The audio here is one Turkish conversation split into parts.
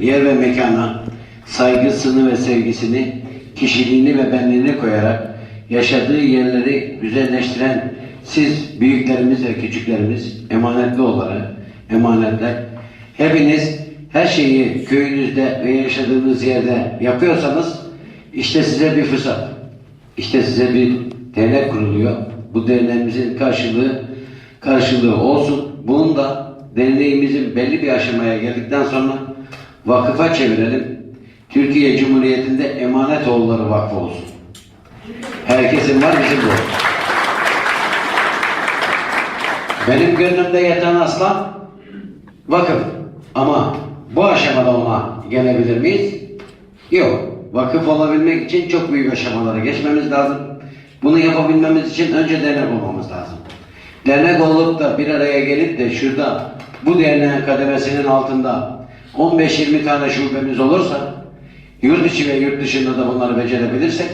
yer ve mekana saygısını ve sevgisini, kişiliğini ve benliğini koyarak yaşadığı yerleri güzelleştiren siz büyüklerimiz ve küçüklerimiz emanetli olarak emanetler hepiniz her şeyi köyünüzde ve yaşadığınız yerde yapıyorsanız işte size bir fırsat. İşte size bir dernek kuruluyor. Bu derneğimizin karşılığı karşılığı olsun. Bunun da derneğimizin belli bir aşamaya geldikten sonra vakıfa çevirelim. Türkiye Cumhuriyeti'nde Emanetoğulları Vakfı olsun. Herkesin var bizim bu. Benim gönlümde yatan aslan vakıf. Ama bu aşamada ona gelebilir miyiz? Yok. Vakıf olabilmek için çok büyük aşamalara geçmemiz lazım. Bunu yapabilmemiz için önce dernek olmamız lazım. Dernek olup da bir araya gelip de şurada bu derneğin kademesinin altında 15-20 tane şubemiz olursa yurt içi ve yurt dışında da bunları becerebilirsek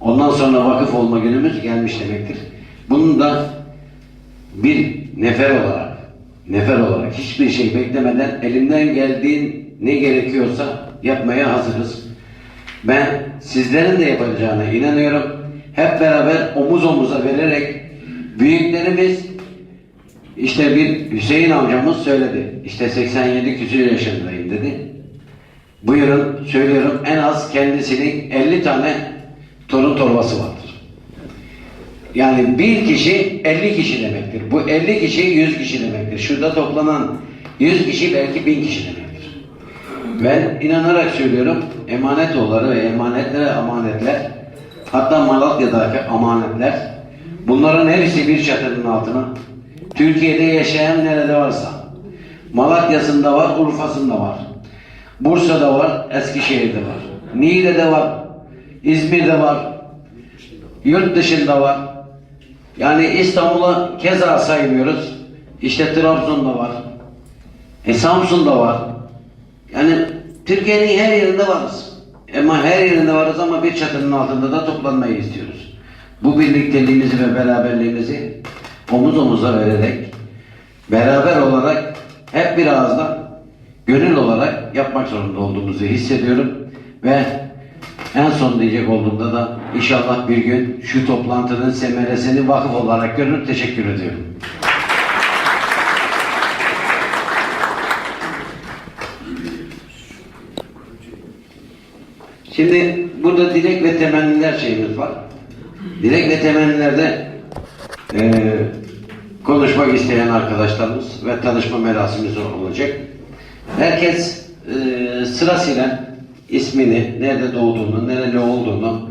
ondan sonra vakıf olma günümüz gelmiş demektir. Bunun da bir nefer olarak nefer olarak hiçbir şey beklemeden elimden geldiğin ne gerekiyorsa yapmaya hazırız. Ben sizlerin de yapacağına inanıyorum. Hep beraber omuz omuza vererek büyüklerimiz işte bir Hüseyin amcamız söyledi. İşte 87 küsur yaşındayım dedi. Buyurun söylüyorum en az kendisinin 50 tane torun torbası vardır. Yani bir kişi 50 kişi demektir. Bu 50 kişi 100 kişi demektir. Şurada toplanan 100 kişi belki 1000 kişi demektir. Ben inanarak söylüyorum emanet oğulları ve emanetlere amanetler hatta Malatya'daki amanetler bunların hepsi bir çatının altına Türkiye'de yaşayan nerede varsa Malatya'sında var, Urfa'sında var. Bursa'da var, Eskişehir'de var. Niğde'de var, İzmir'de var, yurt dışında var. Yani İstanbul'a keza saymıyoruz. İşte Trabzon'da var. E Samsun'da var. Yani Türkiye'nin her yerinde varız. Ama her yerinde varız ama bir çatının altında da toplanmayı istiyoruz. Bu birlikteliğimizi ve beraberliğimizi omuz omuza vererek beraber olarak hep bir ağızdan gönül olarak yapmak zorunda olduğumuzu hissediyorum ve en son diyecek olduğumda da inşallah bir gün şu toplantının semeresini vakıf olarak görür. Teşekkür ediyorum. Şimdi burada dilek ve temenniler şeyimiz var. Dilek ve temennilerde eee konuşmak isteyen arkadaşlarımız ve tanışma merasimimiz olacak. Herkes eee, sırasıyla ismini, nerede doğduğunu, nereli olduğunu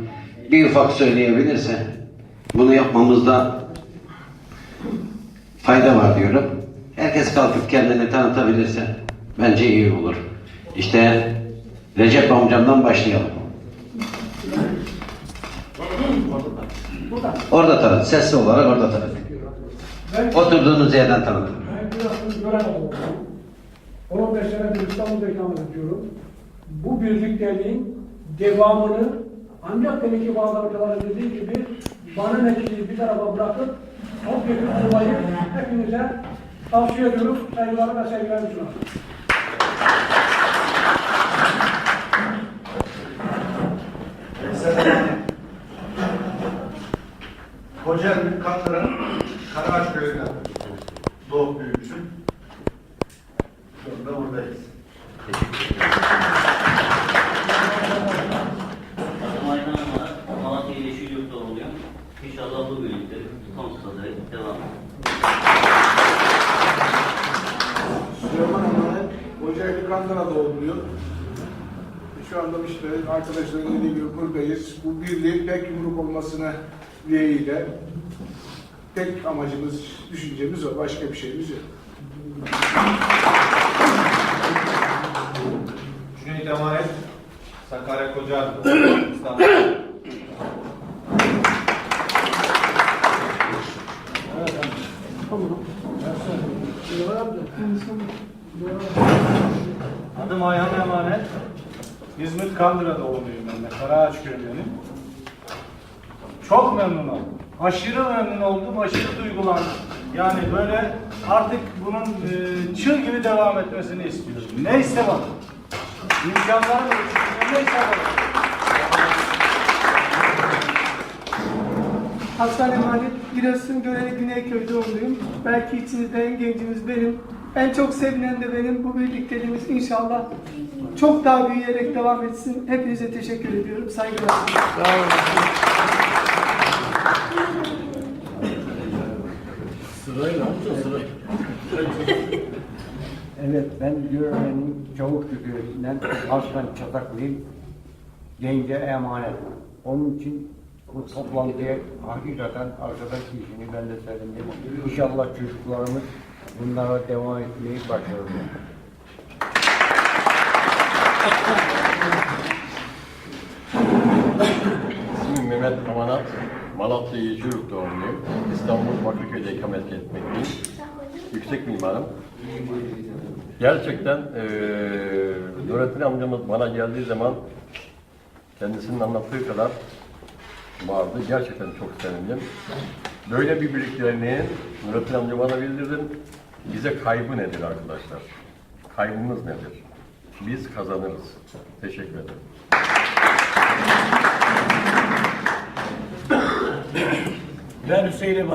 bir ufak söyleyebilirse bunu yapmamızda fayda var diyorum. Herkes kalkıp kendini tanıtabilirse bence iyi olur. İşte Recep amcamdan başlayalım. Orada tanıt, sesli olarak orada tanıt. Oturduğunuz yerden tanıtın. ben biraz gören oldum. 15 senedir İstanbul'da ikamet ediyorum. Bu birlikteliğin devamını ancak deminki bazı arkadaşlar dediği gibi bana neticeyi bir tarafa bırakıp topyekun olmayı hepinize tavsiye ediyorum. Saygılarımı ve sevgilerimi sunarım. Kocaeli Katlar'ın Karaağaç köyünde doğup büyümüşüm. Şu anda buradayız. Aydan Amarak, Malatya ile Yeşil Yurt'ta oluyor. İnşallah bu birlikte dek devam Süleyman Emanet, Kocaeli oluyor. Şu anda işte arkadaşların dediği gibi buradayız. Bu birliğin tek yumruk olmasına dileğiyle tek amacımız, düşüncemiz o. Başka bir şeyimiz yok. Cüneyt Emanet, Sakarya İstanbul. Adım Ayhan Emanet. İzmit Kandıra doğumluyum ben de. Karaağaç köyündenim. Çok memnunum. Aşırı memnun oldum, aşırı duygulandım. Yani böyle artık bunun e, çığ gibi devam etmesini istiyorum. Neyse bak. İmkanları mı? Neyse Hasan Emanet, Giresun Göreli Güneyköy doğumluyum. Belki içinizde en gencimiz benim. En çok sevilen de benim. Bu birlikteliğimiz inşallah çok daha büyüyerek devam etsin. Hepinize teşekkür ediyorum. Saygılar. Evet, ben Göreme'nin Çavuklu köyünden Aslan Çataklıyım. Gence emanet. Onun için bu toplantıya hakikaten arkadaş işini ben de sevindim. İnşallah çocuklarımız bunlara devam etmeyi başarırlar. İsmim Mehmet Amanat. Malatya Yeşilurt doğumluyum. İstanbul Bakırköy'de ikamet etmekteyim. Yüksek mimarım. Gerçekten eee Nurettin amcamız bana geldiği zaman kendisinin anlattığı kadar vardı. Gerçekten çok sevindim. Böyle bir birliklerini Nurettin amca bana bildirdim. Bize kaybı nedir arkadaşlar? Kaybımız nedir? Biz kazanırız. Teşekkür ederim. Ben Hüseyin.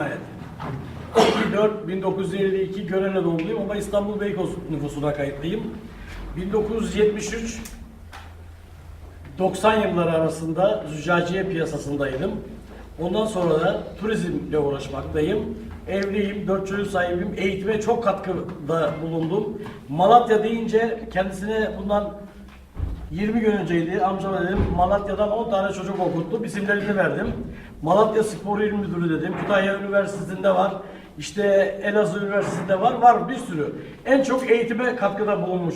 4 1952 Görele doğumluyum ama İstanbul Beykoz nüfusuna kayıtlıyım. 1973 90 yılları arasında züccaciye piyasasındaydım. Ondan sonra da turizmle uğraşmaktayım. Evliyim, dört çocuk sahibiyim. Eğitime çok katkıda bulundum. Malatya deyince kendisine bundan 20 gün önceydi. Amcama dedim Malatya'dan 10 tane çocuk okuttum. İsimlerini verdim. Malatya Spor İl Müdürü dedim. Kütahya Üniversitesi'nde var. İşte Elazığ Üniversitesi'nde var. Var bir sürü. En çok eğitime katkıda bulunmuş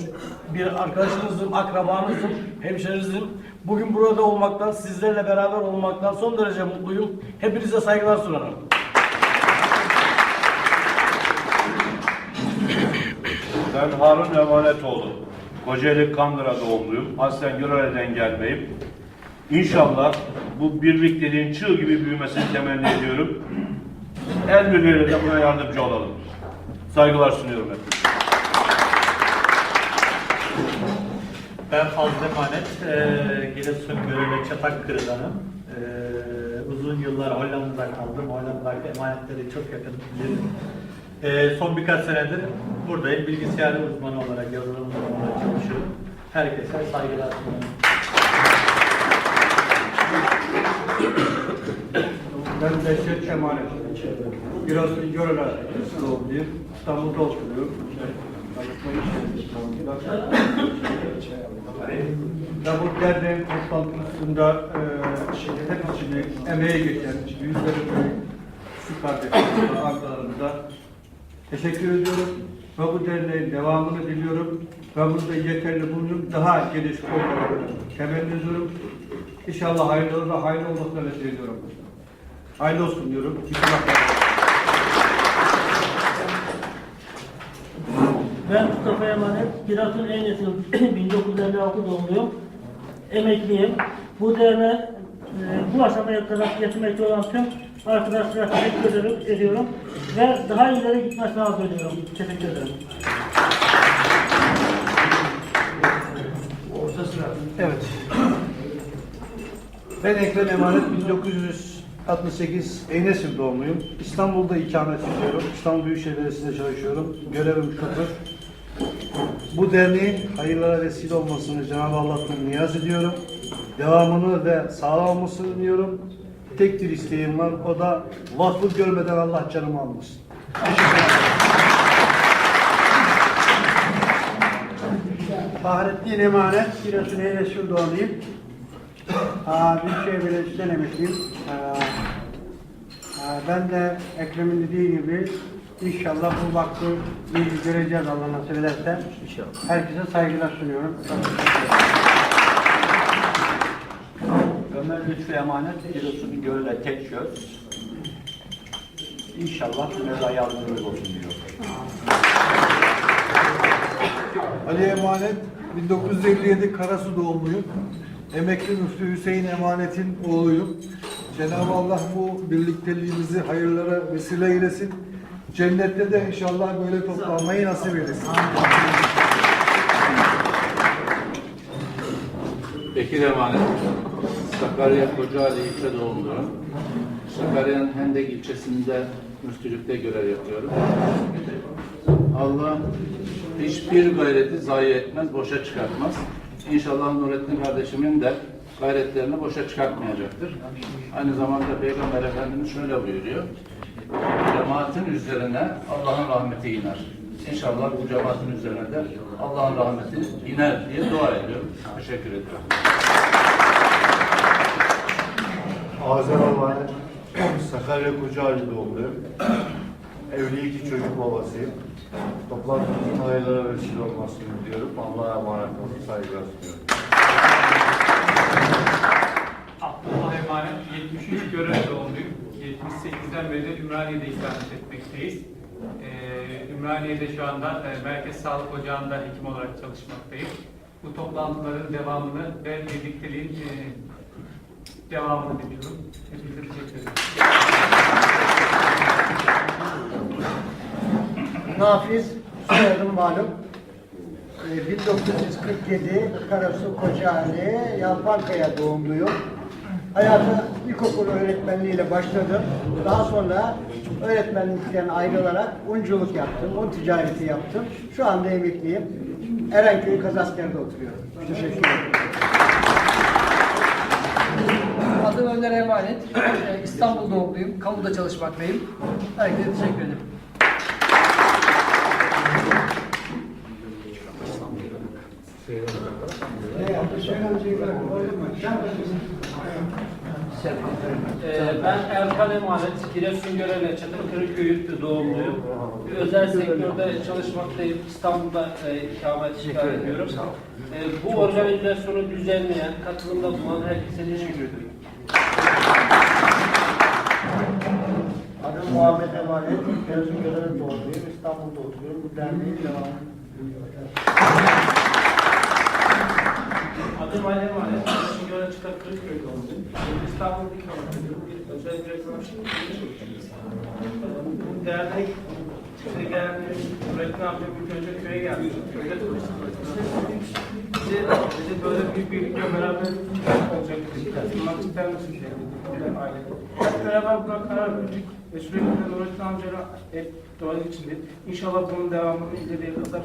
bir arkadaşınızım, akrabanızım, hemşerinizim. Bugün burada olmaktan, sizlerle beraber olmaktan son derece mutluyum. Hepinize saygılar sunarım. Ben Harun Emanetoğlu. Kocaeli Kandıra doğumluyum. Aslen Görele'den gelmeyim. İnşallah bu birlikteliğin çığ gibi büyümesini temenni ediyorum. El birliğiyle de buna yardımcı olalım. Saygılar sunuyorum hepinize. Ben Fazıl Emanet, eee Giresun Görele Çatak Kırıdan'ım. Eee uzun yıllar Hollanda'da kaldım. Hollanda'daki emanetleri çok yakın bilirim. Eee son birkaç senedir buradayım. Bilgisayar uzmanı olarak, yazılım uzmanı çalışıyorum. Herkese saygılar sunuyorum. Ben Behçet Emanet. Giresun Görele doğumluyum. İstanbul'da oturuyorum. Ve bu derneğin toplantısında e, hepsini emeğe geçen yüzleri büyük şu kardeşlerimize, arkalarımıza teşekkür ediyorum. Ve bu derneğin devamını diliyorum. Ve burada yeterli bulunuyorum. Daha geniş olmalarını temenni ediyorum. İnşallah hayırlı olur ve hayırlı olduklarını diliyorum. Hayırlı olsun diyorum. Ben Mustafa Emanet, Giresun Eynesi 1956 doğumluyum. Emekliyim. Bu derneğe e, bu aşamaya kadar getirmekte olan tüm arkadaşlara teşekkür ederim, ediyorum. Ve daha ileri gitmesini arzu ediyorum. Teşekkür ederim. Evet. Ben Ekrem Emanet 1968 Eynesim doğumluyum. İstanbul'da ikamet ediyorum. İstanbul Büyükşehir Belediyesi'nde çalışıyorum. Görevim şudur. Bu derneğin hayırlara vesile olmasını Cenab-ı Allah'tan niyaz ediyorum. Devamını ve sağlam olmasını diliyorum. Tek bir isteğim var. O da vakfı görmeden Allah canımı almasın. Fahrettin Emanet, Giresun Eylesül doğumluyum. Büyükşehir Belediyesi'nden emekliyim. Aa, aa, ben de Ekrem'in dediği gibi inşallah bu vakti iyi göreceğiz Allah nasip ederse. İnşallah. Herkese saygılar sunuyorum. Ömer Lütfü Emanet, Giresun Görele tek söz. İnşallah meza yardımcımız olsun diyor. Ali Emanet 1957 Karasu doğumluyum. Emekli Müftü Hüseyin Emanet'in oğluyum. Cenab-ı Allah bu birlikteliğimizi hayırlara vesile eylesin. Cennette de inşallah böyle toplanmayı nasip eylesin. Bekir Emanet, Sakarya Kocaeli ilçe doğumluyum. Sakarya'nın Hendek ilçesinde müftülükte görev yapıyorum. Allah hiçbir gayreti zayi etmez, boşa çıkartmaz. İnşallah Nurettin kardeşimin de gayretlerini boşa çıkartmayacaktır. Aynı zamanda Peygamber Efendimiz şöyle buyuruyor. Cemaatin üzerine Allah'ın rahmeti iner. İnşallah bu cemaatin üzerine de Allah'ın rahmeti iner diye dua ediyorum. Teşekkür ediyorum. Azer Almanet, Sakarya Kocaeli doğumluyum. Evli iki çocuk babasıyım. Toplantımızın hayırlara vesile olmasını diliyorum. Allah'a emanet olun, saygılar sunuyorum. Abdullah Emanet 73 görev doğumluyum. 78'den beri de Ümraniye'de ikamet etmekteyiz. Ee, Ümraniye'de şu anda e, Merkez Sağlık Ocağı'nda hekim olarak çalışmaktayım. Bu toplantıların devamını ve birlikteliğin e, devamını diliyorum. Hepinize teşekkür ederim. Nafiz, soyadım malum. Ee, 1947 Karasu Kocaeli Yalpankaya doğumluyum. Hayata ilkokul öğretmenliğiyle başladım. Daha sonra öğretmenlikten ayrılarak unculuk yaptım, un ticareti yaptım. Şu anda emekliyim. Erenköy Kazasker'de oturuyorum. Teşekkür ederim. Emanet. Ee, İstanbul doğumluyum. Kamuda çalışmaktayım. Herkese teşekkür ederim. Ee, ben Erkan Emanet, Giresun Görele, Çatıkırı Köyü doğumluyum. Bir özel sektörde çalışmaktayım. İstanbul'da e, ikamet ediyorum. E, bu organizasyonu düzenleyen, katılımda bulunan herkese teşekkür ederim. Muhammed Emanet. Karasu Göreli doğumluyum. İstanbul'da oturuyorum. Bu derneğin devamı. Adım Ali Emanet. Şimdi göre çıkar Kırıkköy doğumluyum. İstanbul'da ikamet ediyorum. Bir özel bir Bu dernek işte gelen Nurettin amca bir önce köye geldi. Köyde tanıştık. Bize, bize böyle büyük birlikte beraber olacak. Katılmak ister misin? dedi. Aile. Hep beraber buna karar verdik. Ve sürekli Nurettin amcayla hep dua içinde. İnşallah bunun devamını ileriye kadar